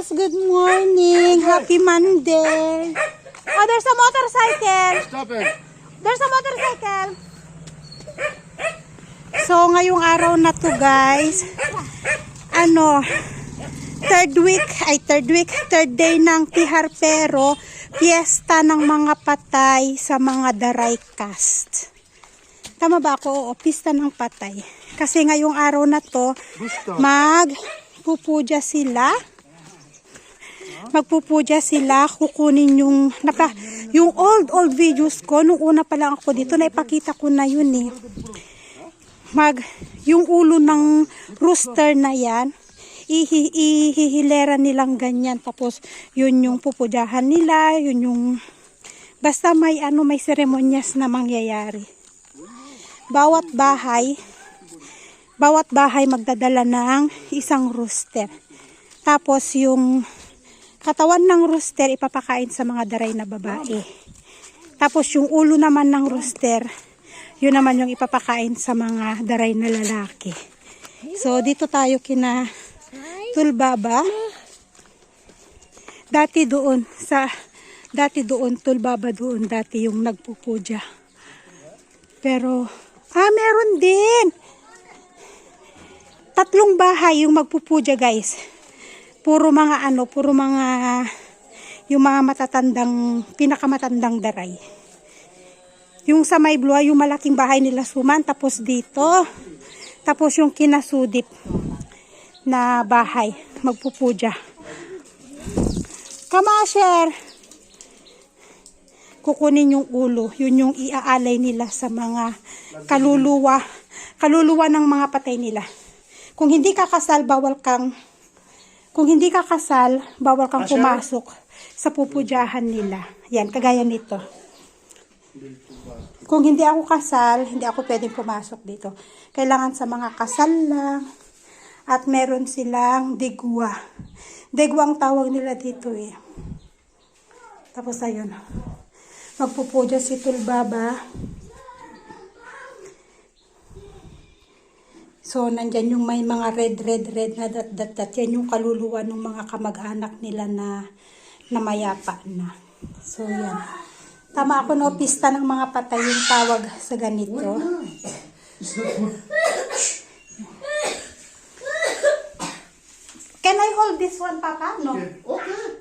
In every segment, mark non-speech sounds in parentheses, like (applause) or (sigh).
guys, good morning. Happy Monday. Oh, there's a motorcycle. Stop it. There's a motorcycle. So, ngayong araw na to guys, ano, third week, ay third week, third day ng Tihar Pero, fiesta ng mga patay sa mga daray cast. Tama ba ako? O, pista ng patay. Kasi ngayong araw na to, magpupuja sila. Magpupuja sila, kukunin yung napa, yung old old videos ko nung una pa lang ako dito, naipakita ko na yun eh. Mag yung ulo ng rooster na yan, ihi, ihihilera nilang ganyan tapos yun yung pupujahan nila, yun yung basta may ano may seremonyas na mangyayari. Bawat bahay bawat bahay magdadala ng isang rooster. Tapos yung katawan ng rooster ipapakain sa mga daray na babae. Tapos yung ulo naman ng rooster, yun naman yung ipapakain sa mga daray na lalaki. So dito tayo kina Tulbaba. Dati doon sa dati doon Tulbaba doon dati yung nagpupuja. Pero ah meron din tatlong bahay yung magpupuja guys. Puro mga ano, puro mga yung mga matatandang, pinakamatandang daray. Yung sa may blue, yung malaking bahay nila suman, tapos dito, tapos yung kinasudip na bahay, magpupuja. Kamasher! Kukunin yung ulo, yun yung iaalay nila sa mga kaluluwa, kaluluwa ng mga patay nila. Kung hindi ka kasal, bawal kang kung hindi ka kasal, bawal kang Asher? pumasok sa pupudyahan nila. Yan, kagaya nito. Kung hindi ako kasal, hindi ako pwedeng pumasok dito. Kailangan sa mga kasal lang. At meron silang digwa. Digwa ang tawag nila dito eh. Tapos ayun. Magpupudya si Tulbaba. So, nandyan yung may mga red, red, red na dat, dat, dat. Yan yung kaluluwa ng mga kamag-anak nila na, na mayapa na. So, yan. Tama ako no, pista ng mga patay yung tawag sa ganito. Can I hold this one, Papa? No. Okay.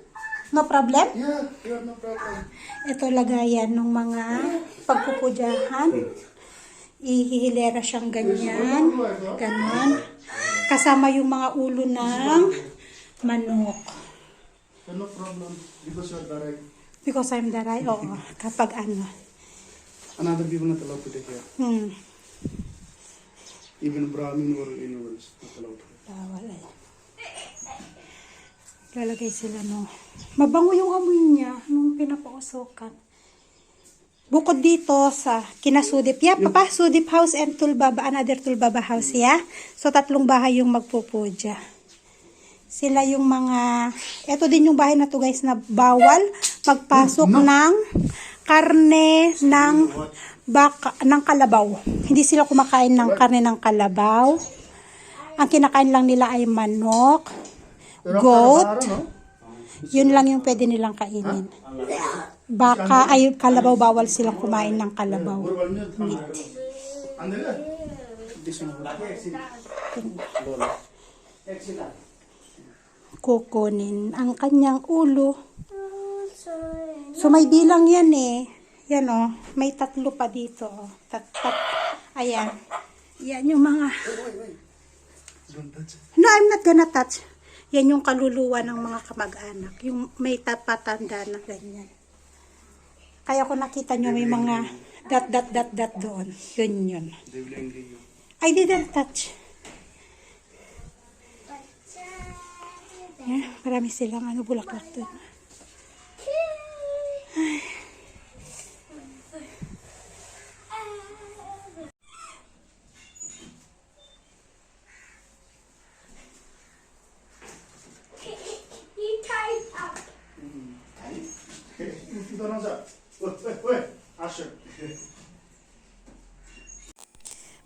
No problem? Yeah, have no problem. Ito lagayan ng mga pagpupudyahan. Ihihilera siyang ganyan. Ganon. Kasama yung mga ulo ng manok. No problem. Because you're direct. Because I'm the right. Oo. Kapag ano. Another people not allowed to take care. Hmm. Even Brahmin or is not allowed to. Bawal eh. Lalagay sila no. Mabango yung amoy niya nung pinapausokan. Bukod dito sa kinasudip. Yeah, papa, sudip house and tulbaba. Another tulbaba house, yeah? So, tatlong bahay yung magpupuja. Sila yung mga... Ito din yung bahay na to guys na bawal magpasok ng karne ng baka, ng kalabaw. Hindi sila kumakain ng karne ng kalabaw. Ang kinakain lang nila ay manok, goat, yun lang yung pwede nilang kainin. Baka ay kalabaw bawal silang kumain ng kalabaw. Meat. Kukunin ang kanyang ulo. So may bilang yan eh. Yan oh, may tatlo pa dito oh. Tat, tat. Ayan. Yan yung mga. No, I'm not gonna touch. Yan yung kaluluwa ng mga kamag-anak. Yung may tapatanda na ganyan. Kaya kung nakita nyo may mga dot, dot, dot, dot doon. Yun yun. I didn't touch. Yan, marami silang ano, bulaklak doon. He tied up. Put your hands up. Wait, wait, wait. Asher.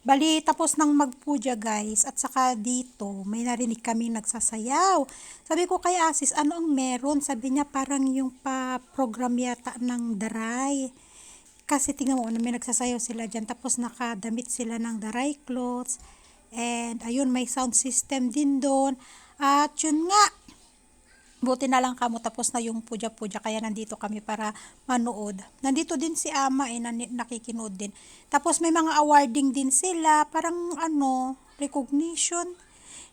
Bali, tapos nang magpuja guys, at saka dito, may narinig kami nagsasayaw. Sabi ko kay Asis, ano ang meron? Sabi niya parang yung pa-program yata ng daray. Kasi tingnan mo, may nagsasayaw sila dyan. Tapos nakadamit sila ng daray clothes. And ayun, may sound system din doon. At yun nga, Buti na lang kamo tapos na yung puja-puja kaya nandito kami para manood. Nandito din si Ama eh, nakikinood din. Tapos may mga awarding din sila, parang ano, recognition.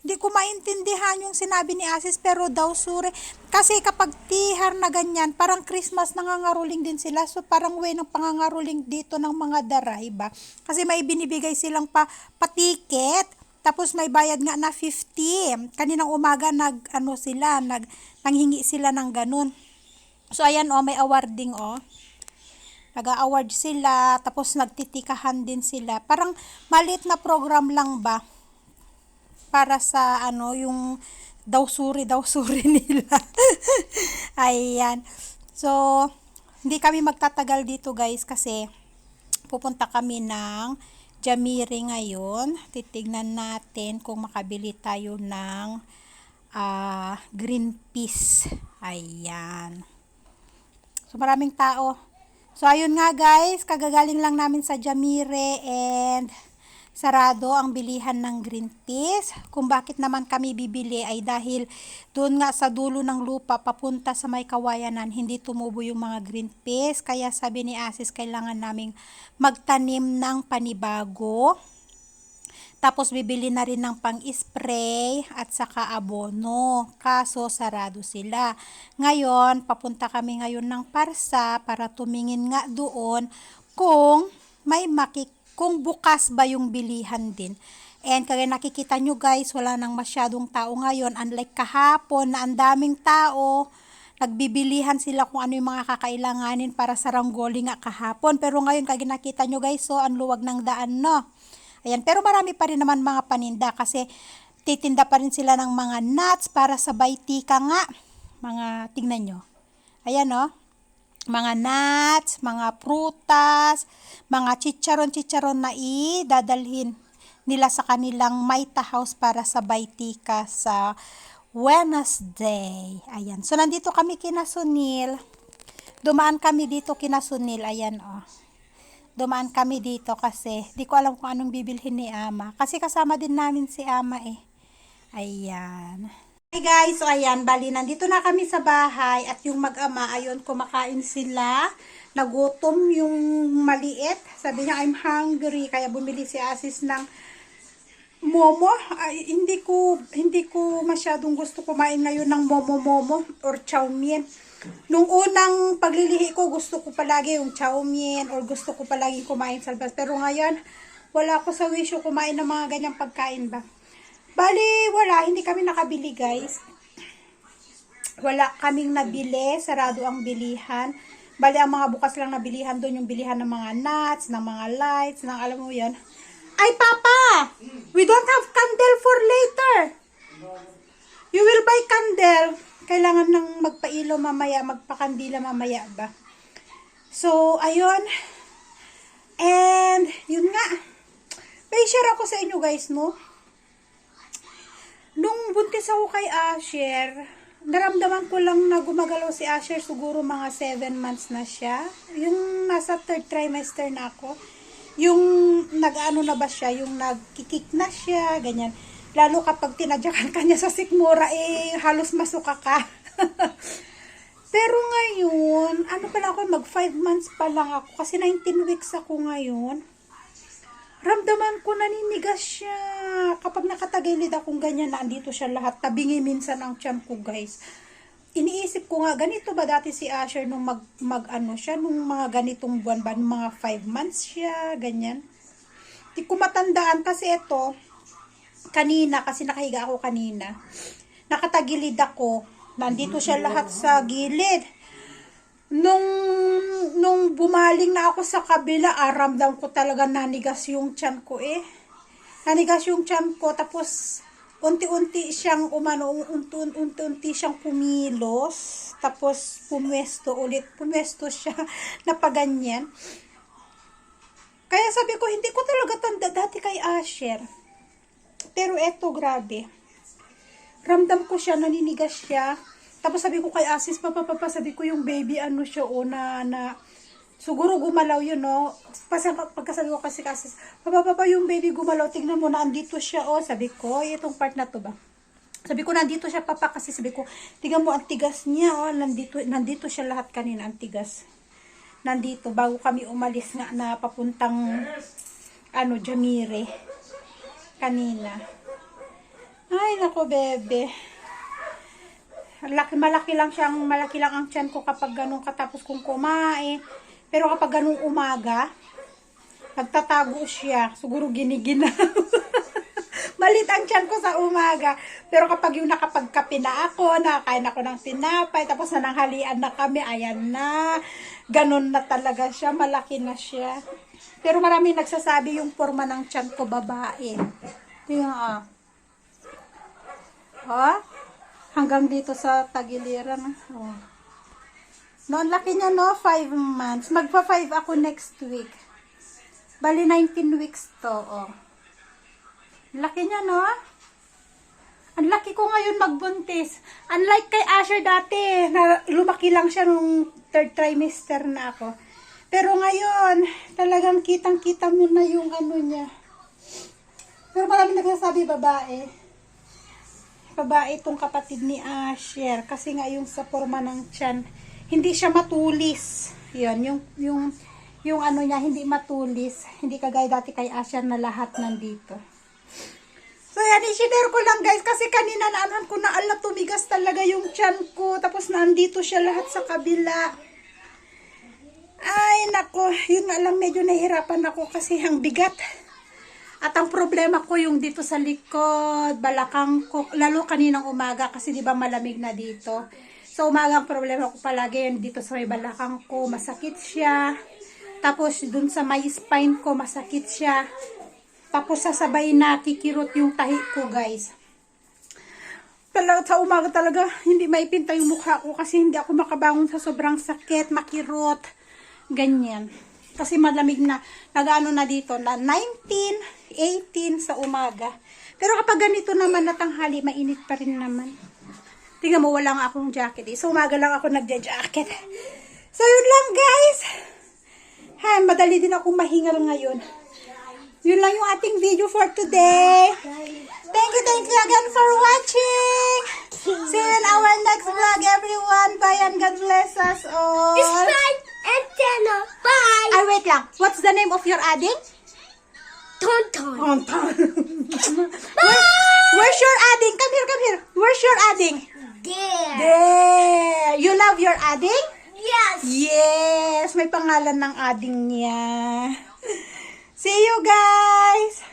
Hindi ko maintindihan yung sinabi ni Asis pero daw sure. Kasi kapag tihar na ganyan, parang Christmas nangangaruling din sila. So parang way ng pangangaruling dito ng mga daray ba? Kasi may binibigay silang pa, patiket. Tapos may bayad nga na 50. Kaninang umaga nag ano sila, nag nanghingi sila ng ganun. So ayan oh, may awarding oh. Nag-award sila, tapos nagtitikahan din sila. Parang maliit na program lang ba? Para sa ano, yung daw suri, daw suri (laughs) nila. Ayan. So, hindi kami magtatagal dito guys kasi pupunta kami ng Jamiri ngayon. Titignan natin kung makabili tayo ng ah, green peas. Ayan. So maraming tao. So ayun nga guys, kagagaling lang namin sa Jamire and sarado ang bilihan ng green peas. Kung bakit naman kami bibili ay dahil doon nga sa dulo ng lupa papunta sa may kawayanan hindi tumubo yung mga green peas. Kaya sabi ni Asis kailangan naming magtanim ng panibago. Tapos bibili na rin ng pang-spray at saka abono. Kaso sarado sila. Ngayon, papunta kami ngayon ng Parsa para tumingin nga doon kung may makik kung bukas ba yung bilihan din. And kaya nakikita nyo guys, wala nang masyadong tao ngayon. Unlike kahapon na ang daming tao, nagbibilihan sila kung ano yung mga kakailanganin para sa ranggoli nga kahapon. Pero ngayon, kaya nakita nyo guys, so ang luwag ng daan no. Ayan, pero marami pa rin naman mga paninda kasi titinda pa rin sila ng mga nuts para sa baitika nga. Mga, tingnan nyo. Ayan, no? Mga nuts, mga prutas, mga chicharon-chicharon na idadalhin nila sa kanilang Maita House para sa baitika sa Wednesday. Ayan. So, nandito kami kina Sunil. Dumaan kami dito kina Sunil. Ayan, oh dumaan kami dito kasi di ko alam kung anong bibilhin ni Ama. Kasi kasama din namin si Ama eh. Ayan. Hey guys, so ayan, bali nandito na kami sa bahay at yung mag-ama, ayun, kumakain sila. Nagutom yung maliit. Sabi niya, I'm hungry. Kaya bumili si Asis ng momo. Ay, hindi ko hindi ko masyadong gusto kumain ngayon ng momo momo or chow mein. Nung unang paglilihi ko, gusto ko palagi yung chow mein or gusto ko palagi kumain sa labas. Pero ngayon, wala ako sa wisyo kumain ng mga ganyang pagkain ba. Bali, wala. Hindi kami nakabili, guys. Wala kaming nabili. Sarado ang bilihan. Bali, ang mga bukas lang na bilihan doon, yung bilihan ng mga nuts, ng mga lights, ng alam mo yan. Ay, Papa! We don't have candle for later. You will buy candle. Kailangan nang magpailaw mamaya, magpakandila mamaya ba? So, ayun. And, yun nga. May share ako sa inyo guys, no? Nung buntis ako kay Asher, naramdaman ko lang na gumagalaw si Asher, siguro mga 7 months na siya. Yung nasa third trimester na ako. Yung nag-ano na ba siya, yung nagkikik na siya, ganyan. Lalo kapag tinadyakan ka niya sa sikmura, eh, halos masuka ka. (laughs) Pero ngayon, ano pala ako, mag 5 months pa lang ako, kasi 19 weeks ako ngayon. Ramdaman ko naninigas siya. Kapag nakatagilid akong ganyan na andito siya lahat, tabingi minsan ang tiyan ko guys. Iniisip ko nga, ganito ba dati si Asher nung mag, mag ano siya, nung mga ganitong buwan ba, mga 5 months siya, ganyan. Di ko matandaan kasi ito, kanina, kasi nakahiga ako kanina, nakatagilid ako, nandito siya lahat sa gilid. Nung, nung bumaling na ako sa kabila, aramdam ko talaga nanigas yung tiyan ko eh. Nanigas yung tiyan ko, tapos unti-unti siyang umano, unti- unti-unti siyang kumilos, tapos pumwesto ulit, pumwesto siya (laughs) na paganyan. Kaya sabi ko, hindi ko talaga tanda dati kay Asher. Pero eto, grabe. Ramdam ko siya, naninigas siya. Tapos sabi ko kay Asis, papapapa, sabi ko yung baby, ano siya, o na, na, siguro gumalaw yun, no? Kasi pagkasabi ko kasi kay Asis, papapapa, yung baby gumalaw, tignan mo na, andito siya, oh. Sabi ko, itong part na to ba? Sabi ko, nandito siya, papa, kasi sabi ko, tignan mo, ang tigas niya, oh. Nandito, nandito siya lahat kanina, ang tigas. Nandito, bago kami umalis nga na papuntang, ano, Jamire. Kanina. Ay, nako, bebe. Laki, malaki lang siyang, malaki lang ang tiyan ko kapag ganun katapos kong kumain. Pero kapag ganung umaga, nagtatago siya. Siguro ginigina. (laughs) Malit ang tiyan ko sa umaga. Pero kapag yung nakapagkape na ako, nakakain ako ng tinapay, tapos nananghalian na kami, ayan na. Ganun na talaga siya, malaki na siya. Pero marami nagsasabi yung forma ng tiyan ko babae. Tingnan ah. Ha? Hanggang dito sa tagiliran. Oh. No, ang laki niya, no? 5 months. Magpa 5 ako next week. Bali, 19 weeks to, oh. Laki niya, no? Ang laki ko ngayon magbuntis. Unlike kay Asher dati, na lumaki lang siya nung third trimester na ako. Pero ngayon, talagang kitang-kita mo na yung ano niya. Pero marami nagsasabi babae babae itong kapatid ni Asher. Kasi nga yung sa forma ng tiyan hindi siya matulis. Yun yung yung yung ano niya hindi matulis. Hindi kagaya dati kay Asher na lahat nandito. So yan i-share ko lang guys. Kasi kanina naanan ko na ala tumigas talaga yung tiyan ko. Tapos nandito siya lahat sa kabila. Ay nako. Yun nga lang medyo nahihirapan ako kasi ang bigat at ang problema ko yung dito sa likod, balakang ko, lalo kaninang umaga kasi di ba malamig na dito. So umaga ang problema ko palagi yung dito sa may balakang ko, masakit siya. Tapos dun sa may spine ko, masakit siya. Tapos sasabay na kikirot yung tahi ko guys. Talaga sa umaga talaga hindi maipinta yung mukha ko kasi hindi ako makabangon sa sobrang sakit, makirot, ganyan. Kasi malamig na, nag-ano na dito, na 19, 18 sa umaga. Pero kapag ganito naman na tanghali, mainit pa rin naman. Tingnan mo, wala nga akong jacket eh. So umaga lang ako nagja-jacket. So yun lang guys. Ha, madali din akong mahingal ngayon. Yun lang yung ating video for today. Thank you, thank you again for watching. See you in our next vlog, everyone. Bye and God bless us all. And channel. Bye. Ay, wait lang. What's the name of your adding? Tonton. Tonton. (laughs) Where, where's your adding? Come here, come here. Where's your adding? There. There. You love your adding? Yes. Yes. May pangalan ng adding niya. See you guys.